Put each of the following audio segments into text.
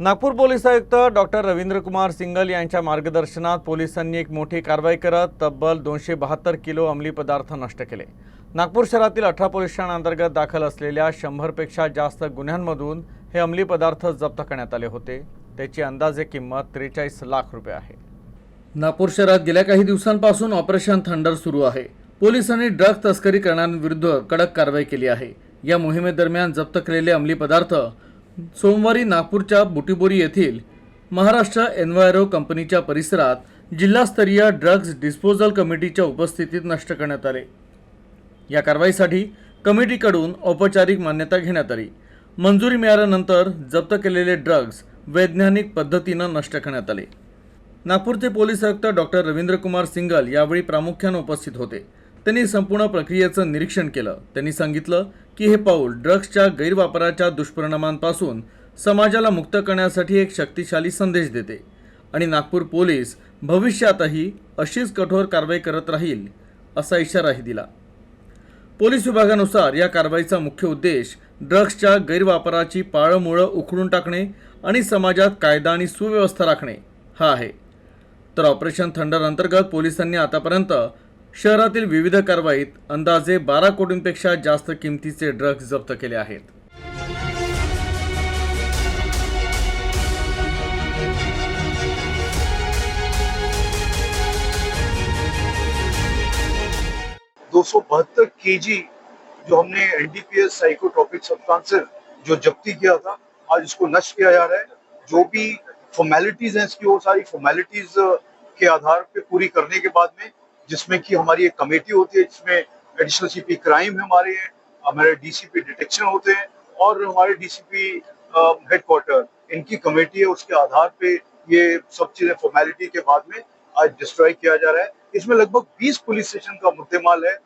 Nagpur police आयुक्त doctor Ravindrakumar Singal यांच्या मार्गदर्शनात पोलिसांनी एक मोठी कारवाई करत तब्बल दोनशे बहात्तर किलो अंमली पदार्थ नष्ट केले. नागपूर शहरातील अठरा पोलीस ठाण्यांतर्गत दाखल असलेल्या शंभरपेक्षा जास्त गुन्ह्यांमधून हे अंमली पदार्थ जप्त करण्यात आले होते. त्याची अंदाजे किंमत त्रेचाळीस लाख रुपये आहे. नागपूर शहरात गेल्या काही दिवसांपासून ऑपरेशन थंडर सुरू आहे. पोलिसांनी ड्रग तस्करी करणाऱ्यांविरुद्ध कडक कारवाई केली आहे. या मोहिमेदरम्यान जप्त केलेले अंमली पदार्थ सोमवारी नागपूरच्या बुटीबोरी येथील महाराष्ट्र एन्व्हायरो कंपनीच्या परिसरात जिल्हास्तरीय ड्रग्ज डिस्पोजल कमिटीच्या उपस्थितीत नष्ट करण्यात आले. या कारवाईसाठी कमिटीकडून औपचारिक मान्यता घेण्यात आली. मंजुरी मिळाल्यानंतर जप्त केलेले ड्रग्ज वैज्ञानिक पद्धतीनं नष्ट करण्यात आले. नागपूरचे पोलीस आयुक्त डॉक्टर रवींद्रकुमार सिंगल यावेळी प्रामुख्यानं उपस्थित होते. त्यांनी संपूर्ण प्रक्रियेचं निरीक्षण केलं. त्यांनी सांगितलं की हे पाऊल ड्रग्सच्या गैरवापराच्या दुष्परिणामांपासून समाजाला मुक्त करण्यासाठी एक शक्तिशाली संदेश देते. आणि नागपूर पोलीस भविष्यातही अशीच कठोर कारवाई करत राहील असा इशाराही दिला. पोलीस विभागानुसार या कारवाईचा मुख्य उद्देश ड्रग्सच्या गैरवापराची पाळमुळं उखडून टाकणे आणि समाजात कायदा आणि सुव्यवस्था राखणे. हा आहे. तर ऑपरेशन थंडर अंतर्गत पोलिसांनी आतापर्यंत शहरातील विविध कारवाईत अंदाजे बारा कोटींपेक्षा जास्त किमतीचे ड्रग्ज जप्त केले आहेत. दो सौ बहत्तर के जी जो हमने एनडीपीएस साइकोट्रॉपिक सब्सटेंसेस जो जब्ती किया था, आज इसको नष्ट किया जा रहा है। जो भी फॉर्मेलिटीज हैं इसकी, वो सारी फॉर्मेलिटीज के आधार पे पूरी करने के बाद में जिसमें कि हमारी एक कमेटी होती है, जिसमें एडिशनल सीपी क्राइम है हमारे हमारे डीसीपी डिटेक्शन होते हैं और हमारे डीसीपी हेडक्वार्टर इनकी कमेटी है, उसके आधार पे ये सब चीज़ें फॉर्मेलिटी के बाद में आज डिस्ट्रॉय किया जा रहा है। इसमें लगभग 20 पुलिस स्टेशन का मुद्देमाल है,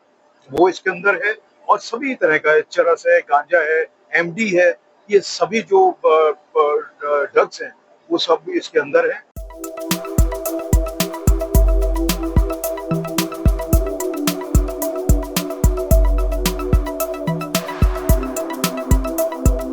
वो इसके अंदर है और सभी तरह का चरस है, गांजा है एमडी है, ये सभी जो ड्रग्स हैं, वो सब इसके अंदर है।